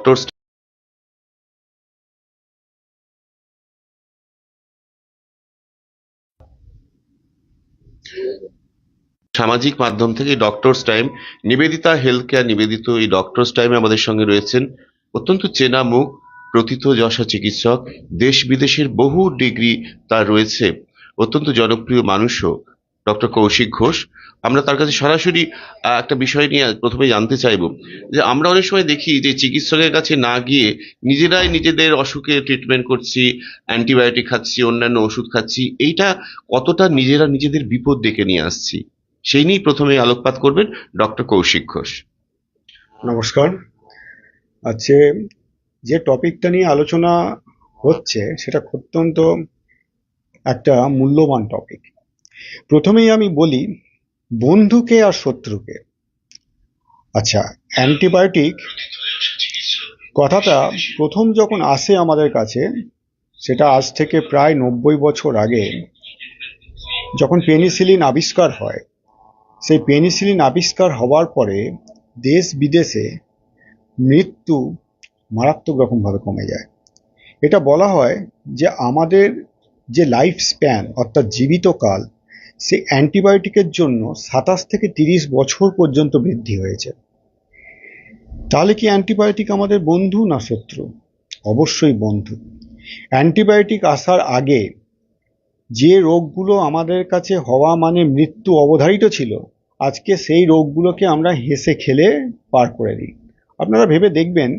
Doctors সামাজিক মাধ্যম থেকে doctors time Nivedita health care নিবেদিত এই ডক্টরস টাইমে আমাদের সঙ্গে রয়েছেন। অত্যন্ত চেনা মুখ প্রথিত যশা চিকিৎসক, দেশ বিদেশের বহু ডিগ্রি তার রয়েছে। অত্যন্ত জনপ্রিয় মানুষও। ডক্টর কৌশিক ঘোষ, আমরা তার কাছে সরাসরি একটা বিষয় নিয়ে প্রথমে জানতে চাইব, যে আমরা অনেক সময় দেখি যে চিকিৎসকের কাছে না গিয়ে নিজেরাই নিজেদের অসুখে ট্রিটমেন্ট করছি অ্যান্টিবায়োটিক খাচ্ছি, অন্যান্য ওষুধ খাচ্ছি, এইটা কতটা নিজেরা নিজেদের বিপদ ডেকে নিয়ে আসছি? সেই নিয়েই প্রথমে আলোকপাত করবেন ডক্টর কৌশিক ঘোষ। নমস্কার। আজকে যে টপিকটা নিয়ে আলোচনা হচ্ছে, সেটা অত্যন্ত একটা মূল্যবান টপিক। প্রথমেই আমি বলি, বন্ধুকে আর শত্রুকে। আচ্ছা অ্যান্টিবায়োটিক কথাটা প্রথম যখন আসে আমাদের কাছে, সেটা আজ থেকে প্রায় নব্বই বছর আগে, যখন পেনিসিলিন আবিষ্কার হয়, সেই পেনিসিলিন আবিষ্কার হওয়ার পরে দেশ বিদেশে মৃত্যু মারাত্মক রকমভাবে কমে যায়। এটা বলা হয় যে আমাদের যে লাইফ স্প্যান অর্থাৎ জীবিতকাল সেই অ্যান্টিবায়োটিকের জন্য সাতাশ থেকে তিরিশ বছর পর্যন্ত বৃদ্ধি হয়েছে। তাহলে কি অ্যান্টিবায়োটিক আমাদের বন্ধু না শত্রু? অবশ্যই বন্ধু। অ্যান্টিবায়োটিক আসার আগে যে রোগগুলো আমাদের কাছে হওয়া মানে মৃত্যু অবধারিত ছিল, আজকে সেই রোগগুলোকে আমরা হেসে খেলে পার করে দিই। আপনারা ভেবে দেখবেন,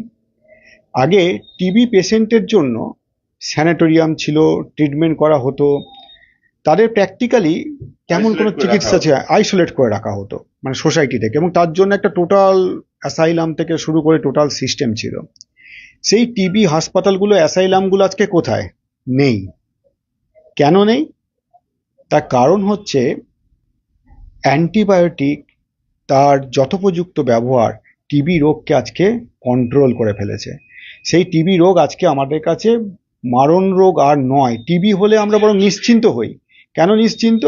আগে টিবি পেশেন্টের জন্য স্যানাটোরিয়াম ছিল, ট্রিটমেন্ট করা হতো তাদের প্র্যাকটিক্যালি তেমন কোনো চিকিৎসা আইসোলেট করে রাখা হতো মানে সোসাইটি থেকে। এবং তার জন্য একটা টোটাল অ্যাসাইলাম থেকে শুরু করে টোটাল সিস্টেম ছিল। সেই টিবি হাসপাতালগুলো অ্যাসাইলামগুলো আজকে কোথায়? নেই। কেন নেই? তার কারণ হচ্ছে অ্যান্টিবায়োটিক তার যথোপযুক্ত ব্যবহার টিবি রোগকে আজকে কন্ট্রোল করে ফেলেছে। সেই টিবি রোগ আজকে আমাদের কাছে মারণ রোগ আর নয়। টিবি হলে আমরা বরং নিশ্চিন্ত হই। কেন নিশ্চিন্ত?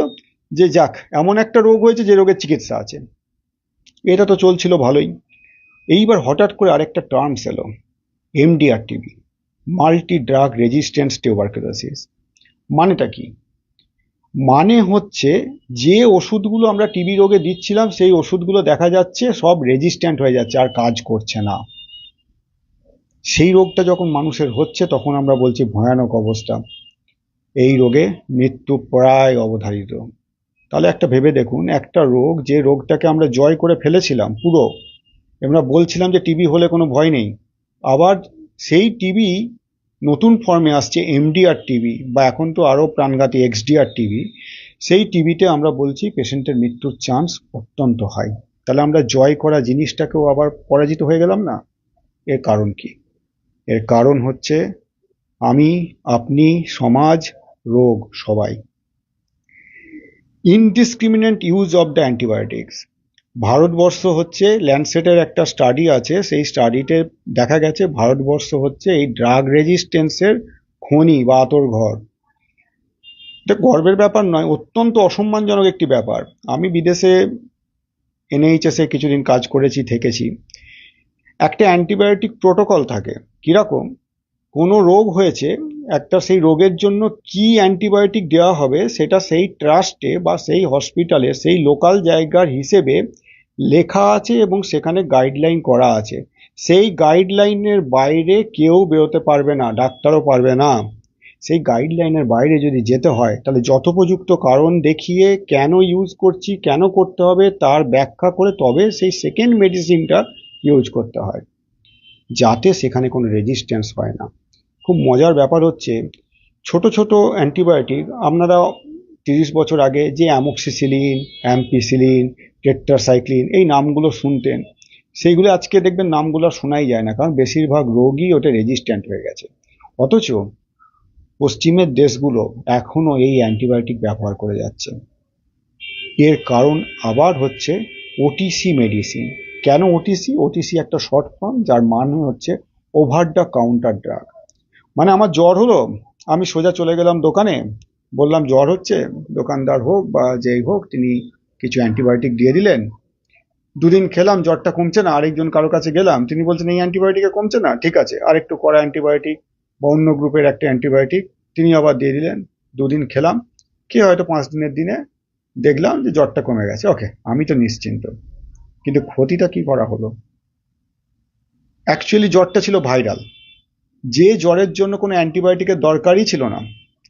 যে যাক, এমন একটা রোগ হয়েছে যে রোগের চিকিৎসা আছে। এটা তো চলছিল ভালোই। এইবার হঠাৎ করে আরেকটা টার্মস এলো, MDR TB multi drug resistance tuberculosis. মানেটা কি? মানে হচ্ছে যে ওষুধগুলো আমরা টিবি রোগে দিচ্ছিলাম, সেই ওষুধগুলো দেখা যাচ্ছে সব রেজিস্ট্যান্ট হয়ে যাচ্ছে, আর কাজ করছে না। সেই রোগটা যখন মানুষের হচ্ছে, তখন আমরা বলছি ভয়ানক অবস্থা। এই রোগে মৃত্যু প্রায় অবধারিত। তাহলে একটা ভেবে দেখুন, একটা রোগ যে রোগটাকে আমরা জয় করে ফেলেছিলাম পুরো, আমরা বলছিলাম যে টিবি হলে কোনো ভয় নেই, আবার সেই টিবি নতুন ফর্মে আসছে এমডিআর টিবি বা এখন তো আরও প্রাণঘাতী এক্সডিআর টিবি, সেই টিবিতে আমরা বলছি পেশেন্টের মৃত্যুর চান্স অত্যন্ত হাই। তাহলে আমরা জয় করা জিনিসটাকেও আবার পরাজিত হয়ে গেলাম না? এর কারণ কি? এর কারণ হচ্ছে আমি, আপনি, সমাজ রোগ সবাই। Indiscriminate use of the antibiotics Bharatvarsha হচ্ছে ল্যান্ডসেটের একটা স্টাডি আছে, সেই স্টাডিতে দেখা গেছে, ভারতবর্ষ হচ্ছে এই ড্রাগ রেজিস্ট্যান্সের খনি বা আতর ঘর। এটা গর্বের ব্যাপার নয়, অত্যন্ত অসম্মানজনক একটি ব্যাপার। আমি বিদেশে এনএইচএসে কিছুদিন কাজ করেছি, থেকেছি। একটা অ্যান্টিবায়োটিক প্রোটোকল থাকে, কীরকম? কোনো রোগ হয়েছে, একটা সেই রোগের জন্য কি অ্যান্টিবায়োটিক দেওয়া হবে সেটা সেই ট্রাস্টে বা সেই হসপিটালে, সেই লোকাল জায়গার হিসেবে লেখা আছে এবং সেখানে গাইডলাইন করা আছে। সেই গাইডলাইনের বাইরে কেউ বেরোতে পারবে না, ডাক্তারও পারবে না। সেই গাইডলাইনের বাইরে যদি যেতে হয়, তাহলে যথোপযুক্ত কারণ দেখিয়ে কেন ইউজ করছি, কেন করতে হবে তার ব্যাখ্যা করে তবে সেই সেকেন্ড মেডিসিনটা ইউজ করতে হয়। যাতে সেখানে কোনো রেজিস্ট্যান্স হয় না। খুব মজার ব্যাপার হচ্ছে, ছোট ছোট অ্যান্টিবায়োটিক আপনারা তিরিশ বছর আগে যে অ্যামোক্সিসিলিন, অ্যাম্পিসিলিন, টেট্রাসাইক্লিন এই নামগুলো শুনতেন, সেইগুলো আজকে দেখবেন নামগুলো শোনাই যায় না, কারণ বেশিরভাগ রোগই ওটা রেজিস্ট্যান্ট হয়ে গেছে। অথচ পশ্চিমের দেশগুলো এখনও এই অ্যান্টিবায়োটিক ব্যবহার করে যাচ্ছে। এর কারণ আবার হচ্ছে ওটিসি মেডিসিন কেন ওটিসি ওটিসি একটা শর্ট ফর্ম যার মানে হচ্ছে ওভার দ্য কাউন্টার ড্রাগ মানে আমার জ্বর হলো, আমি সোজা চলে গেলাম দোকানে, বললাম জ্বর হচ্ছে, দোকানদার হোক বা যেই হোক, তিনি কিছু অ্যান্টিবায়োটিক দিয়ে দিলেন। দুদিন খেলাম, জ্বরটা কমছে না, আরেকজন কারও কাছে গেলাম, তিনি বলছেন, এই অ্যান্টিবায়োটিকে কমছে না? ঠিক আছে, আরেকটু কড়া অ্যান্টিবায়োটিক বা অন্য গ্রুপের একটা অ্যান্টিবায়োটিক। তিনি আবার দিয়ে দিলেন। দুদিন খেলাম, কি হয়তো পাঁচ দিনের দিনে দেখলাম যে জ্বরটা কমে গেছে। ওকে, আমি তো নিশ্চিন্ত। কিন্তু ক্ষতিটা কি করা হলো? অ্যাকচুয়ালি জ্বরটা ছিল ভাইরাল যে জ্বরের জন্য কোনো অ্যান্টিবায়োটিকের দরকারই ছিল না।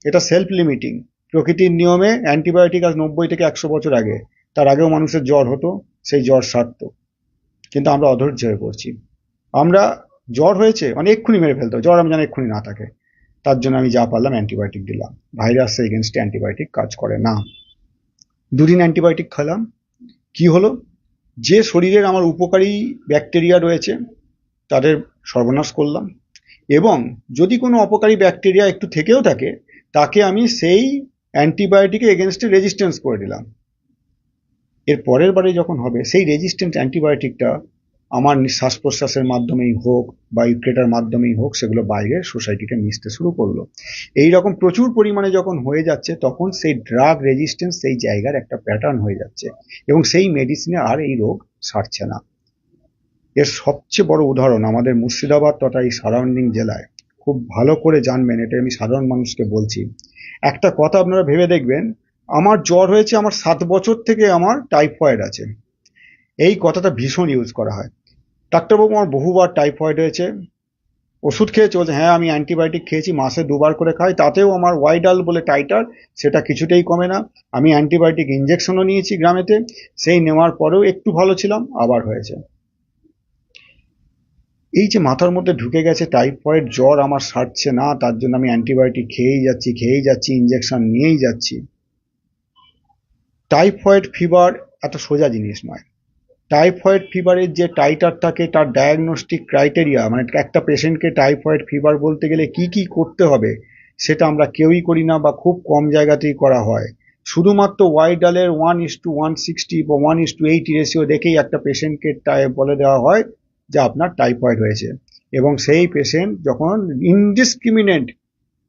এটা সেলফ লিমিটিং প্রকৃতির নিয়মে অ্যান্টিবায়োটিক আজ নব্বই থেকে একশো বছর আগে। তার আগেও মানুষের জ্বর হতো, সেই জ্বর সারত। কিন্তু আমরা অধৈর্য হয়ে পড়ছি। আমরা জ্বর হয়েছে মানে এক্ষুনি মেরে ফেলতো জ্বর আমি জানি এক্ষুনি না থাকে। তার জন্য আমি যা পারলাম অ্যান্টিবায়োটিক দিলাম। ভাইরাস এগেনস্টে অ্যান্টিবায়োটিক কাজ করে না। দুদিন অ্যান্টিবায়োটিক খেলাম। কি হলো? যে শরীরের আমার উপকারী ব্যাকটেরিয়া রয়েছে, তাদের সর্বনাশ করলাম। এবং যদি কোনো অপকারী ব্যাকটেরিয়া একটু থেকেও থাকে, তাকে আমি সেই অ্যান্টিবায়োটিকে এগেনস্টে রেজিস্ট্যান্স করে দিলাম। এর পরের বারে যখন হবে, সেই রেজিস্ট্যান্ট অ্যান্টিবায়োটিকটা আমার শ্বাস প্রশ্বাসের মাধ্যমেই হোক বা ইউক্রেটার মাধ্যমেই হোক, সেগুলো বাইরে সোসাইটিতে মিশতে শুরু করল। এই রকম প্রচুর পরিমাণে যখন হয়ে যাচ্ছে, তখন সেই ড্রাগ রেজিস্ট্যান্স সেই জায়গার একটা প্যাটার্ন হয়ে যাচ্ছে এবং সেই মেডিসিনে আর এই রোগ সারছে না। এর সবচেয়ে বড় উদাহরণ আমাদের মুর্শিদাবাদ তথা এই সারাউন্ডিং জেলায়। খুব ভালো করে জানবেন, এটা আমি সাধারণ মানুষকে বলছি। একটা কথা আপনারা ভেবে দেখবেন, আমার জ্বর হয়েছে আমার সাত বছর থেকে আমার টাইফয়েড আছে। এই কথাটা ভীষণ ইউজ করা হয়। ডাক্তারবাবু আমার বহুবার টাইফয়েড হয়েছে। ওষুধ খেয়ে চলছে। হ্যাঁ আমি অ্যান্টিবায়োটিক খেয়েছি, মাসে দুবার করে খাই, তাতেও আমার ওয়াইডাল বলে টাইটার সেটা কিছুতেই কমে না। আমি অ্যান্টিবায়োটিক ইঞ্জেকশনও নিয়েছি গ্রামেতে, সেই নেওয়ার পরেও একটু ভালো ছিলাম, আবার হয়েছে। এই যে মাথার মধ্যে ঢুকে গেছে টাইফয়েড জ্বর আমার সারছে না, তার জন্য আমি অ্যান্টিবায়োটিক খেয়েই যাচ্ছি খেয়েই যাচ্ছি ইঞ্জেকশন নিয়েই যাচ্ছি। টাইফয়েড ফিভার এত সোজা জিনিস নয়। টাইফয়েড ফিভারের যে টাইটার থাকে, তার ডায়াগনস্টিক ক্রাইটেরিয়া মানে একটা পেশেন্টকে টাইফয়েড ফিভার বলতে গেলে কি কি করতে হবে, সেটা আমরা কেউই করি না বা খুব কম জায়গাতেই করা হয়। শুধুমাত্র ওয়াইডালের one is to one sixty বা one is to eight ratio দেখেই একটা পেশেন্টকে বলে দেওয়া হয় যে আপনার টাইফয়েড হয়েছে। এবং সেই পেশেন্ট যখন ইনডিসক্রিমিনেট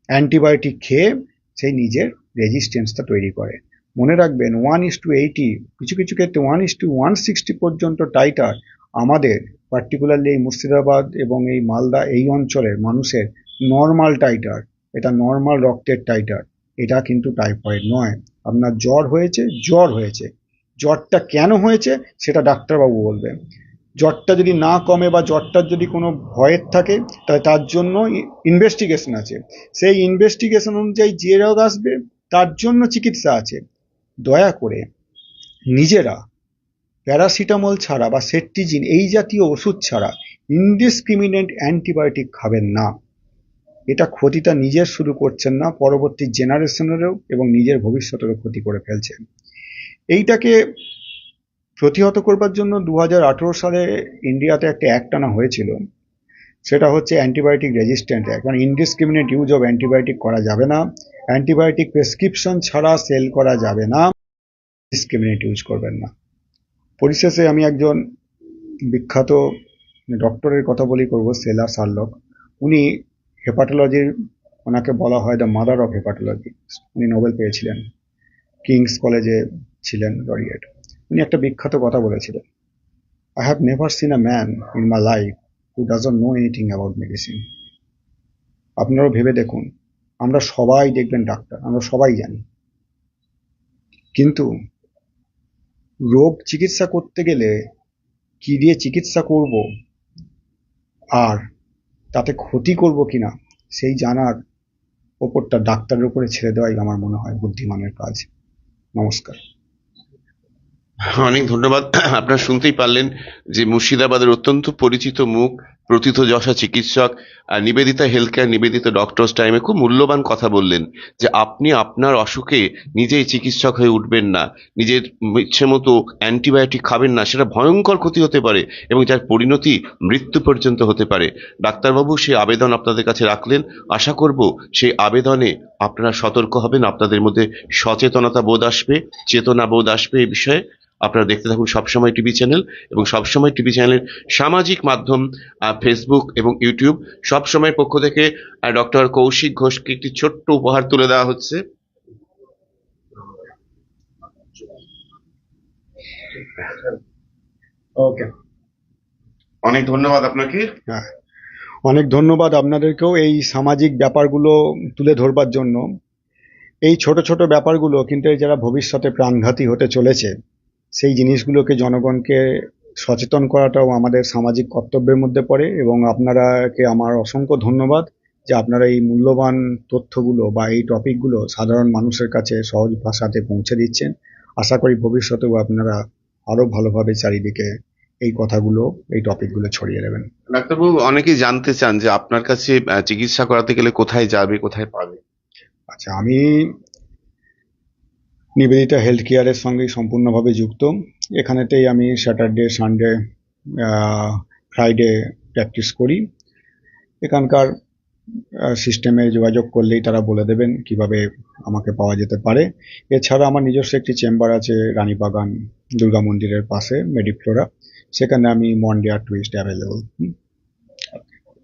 অ্যান্টিবায়োটিক খেয়ে সেই নিজের রেজিস্ট্যান্সটা তৈরি করে। মনে রাখবেন ওয়ান ইস টু এইটি কিছু কিছু ক্ষেত্রে one is to one sixty পর্যন্ত টাইটার আমাদের পার্টিকুলারলি এই মুর্শিদাবাদ এবং এই মালদা, এই অঞ্চলের মানুষের নর্মাল টাইটার এটা নর্মাল রক্তের টাইটার এটা কিন্তু টাইফয়েড নয়। আপনার জ্বর হয়েছে জ্বর হয়েছে। জ্বরটা কেন হয়েছে, সেটা ডাক্তারবাবু বলবে জ্বরটা যদি না কমে বা জ্বরটার যদি কোনো ভয়ের থাকে তাহলে তার জন্য ইনভেস্টিগেশন আছে। সেই ইনভেস্টিগেশন অনুযায়ী যে রোগ আসবে, তার জন্য চিকিৎসা আছে। দয়া করে নিজেরা প্যারাসিটামল ছাড়া বা সেট্টিজিন এই জাতীয় ওষুধ ছাড়া ইনডিসক্রিমিনেন্ট অ্যান্টিবায়োটিক খাবেন না। এটা ক্ষতিটা নিজের শুরু করছেন না, পরবর্তী জেনারেশনেরও এবং নিজের ভবিষ্যতেরও ক্ষতি করে ফেলছেন। এইটাকে প্রতিহত করবার জন্য দু হাজার আঠেরো সালে ইন্ডিয়াতে একটা অ্যাক্ট আনা হয়েছিল। সেটা হচ্ছে অ্যান্টিবায়োটিক রেজিস্ট্যান্ট অ্যাক্ট মানে ইনডিসক্রিমিনেট ইউজ অফ অ্যান্টিবায়োটিক করা যাবে না। অ্যান্টিবায়োটিক প্রেসক্রিপশন ছাড়া সেল করা যাবে না। ডিসক্রিমিনেট ইউজ করবেন না। পরিশেষে আমি একজন বিখ্যাত ডক্টরের কথা বলি, করব সেলা সার্লক। উনি হেপাটোলজির ওনাকে বলা হয় দ্য মাদার অফ হেপাটোলজি উনি নোবেল পেয়েছিলেন। কিংস কলেজে ছিলেন লরিয়েট উনি একটা বিখ্যাত কথা বলেছিলেন। I have never seen a man in my life who doesn't know anything about medicine আপনারাও ভেবে দেখুন, আমরা সবাই দেখবেন ডাক্তার, আমরা সবাই জানি। কিন্তু রোগ চিকিৎসা করতে গেলে কি দিয়ে চিকিৎসা করব আর তাতে ক্ষতি করব কিনা, সেই জানার ওপরটা ডাক্তারের উপরে ছেড়ে দেওয়াই আমার মনে হয় বুদ্ধিমানের কাজ। নমস্কার। অনেক ধন্যবাদ। আপনারা শুনতেই পারলেন যে মুর্শিদাবাদের অত্যন্ত পরিচিত মুখ, প্রথিত যশা চিকিৎসক নিবেদিতা হেলথ কেয়ার নিবেদিত ডক্টরস টাইমে খুব মূল্যবান কথা বললেন যে আপনি আপনার অসুখে নিজেই চিকিৎসক হয়ে উঠবেন না, নিজের ইচ্ছে মতো অ্যান্টিবায়োটিক খাবেন না, সেটা ভয়ঙ্কর ক্ষতি হতে পারে এবং যার পরিণতি মৃত্যু পর্যন্ত হতে পারে। ডাক্তারবাবু সেই আবেদন আপনাদের কাছে রাখলেন। আশা করব সেই আবেদনে আপনারা সতর্ক হবেন, আপনাদের মধ্যে সচেতনতা বোধ আসবে, চেতনা বোধ আসবে এই বিষয়ে। আপনারা দেখতে থাকুন সবসময় টিভি চ্যানেল এবং সবসময় টিভি চ্যানেলের সামাজিক মাধ্যম ফেসবুক এবং ইউটিউব সবসময়ের পক্ষ থেকে ডক্টর কৌশিক ঘোষকে একটি ছোট্ট উপহার তুলে দেওয়া হচ্ছে। ওকে অনেক ধন্যবাদ আপনাকে। হ্যাঁ। অনেক ধন্যবাদ আপনাদেরকেও এই সামাজিক ব্যাপারগুলো তুলে ধরবার জন্য। এই ছোট ছোট ব্যাপারগুলো কিন্তু এই যারা ভবিষ্যতে প্রাণঘাতী হতে চলেছে সেই জিনিসগুলোকে জনগণকে সচেতন করাটাও আমাদের সামাজিক কর্তব্যের মধ্যে পড়ে এবং আপনারাকে আমার অসংখ্য ধন্যবাদ যে আপনারা এই মূল্যবান তথ্যগুলো বা এই টপিকগুলো সাধারণ মানুষের কাছে সহজ ভাষাতে পৌঁছে দিচ্ছেন। আশা করি ভবিষ্যতেও আপনারা আরও ভালোভাবে চারিদিকে এই কথাগুলো এই টপিকগুলো ছড়িয়ে দেবেন। ডাক্তারবাবু অনেকেই জানতে চান যে আপনার কাছে চিকিৎসা করাতে গেলে কোথায় যাবে কোথায় পাবে? আচ্ছা আমি নিবেদিতা হেলথ কেয়ারের সঙ্গে সম্পূর্ণভাবে যুক্ত। এখানেতেই আমি স্যাটারডে সানডে ফ্রাইডে প্র্যাকটিস করি। এখানকার সিস্টেমে যোগাযোগ করলেই তারা বলে দেবেন কীভাবে আমাকে পাওয়া যেতে পারে। এছাড়া আমার নিজস্ব একটি চেম্বার আছে রানীবাগান, দুর্গা মন্দিরের পাশে মেডিফ্লোরা সেখানে আমি মন্ডে আর টুইসডে অ্যাভেলেবল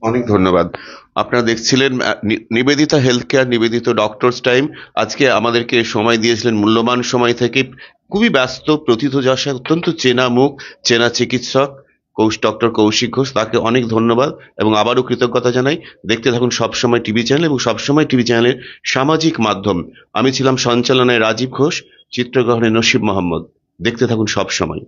অনেক ধন্যবাদ। আপনারা দেখছিলেন নিবেদিতা হেলথ কেয়ার নিবেদিত ডক্টরস টাইম। আজকে আমাদেরকে সময় দিয়েছিলেন মূল্যবান সময় থেকে। খুবই ব্যস্ত প্রথিতযশা অত্যন্ত চেনা মুখ, চেনা চিকিৎসক, কৌশ, ডক্টর কৌশিক ঘোষ, তাকে অনেক ধন্যবাদ এবং আবারও কৃতজ্ঞতা জানাই। দেখতে থাকুন সবসময় টিভি চ্যানেল এবং সবসময় টিভি চ্যানেলের সামাজিক মাধ্যম। আমি ছিলাম সঞ্চালনায় রাজীব ঘোষ, চিত্রগ্রহণে নসিব মোহাম্মদ। দেখতে থাকুন সবসময়।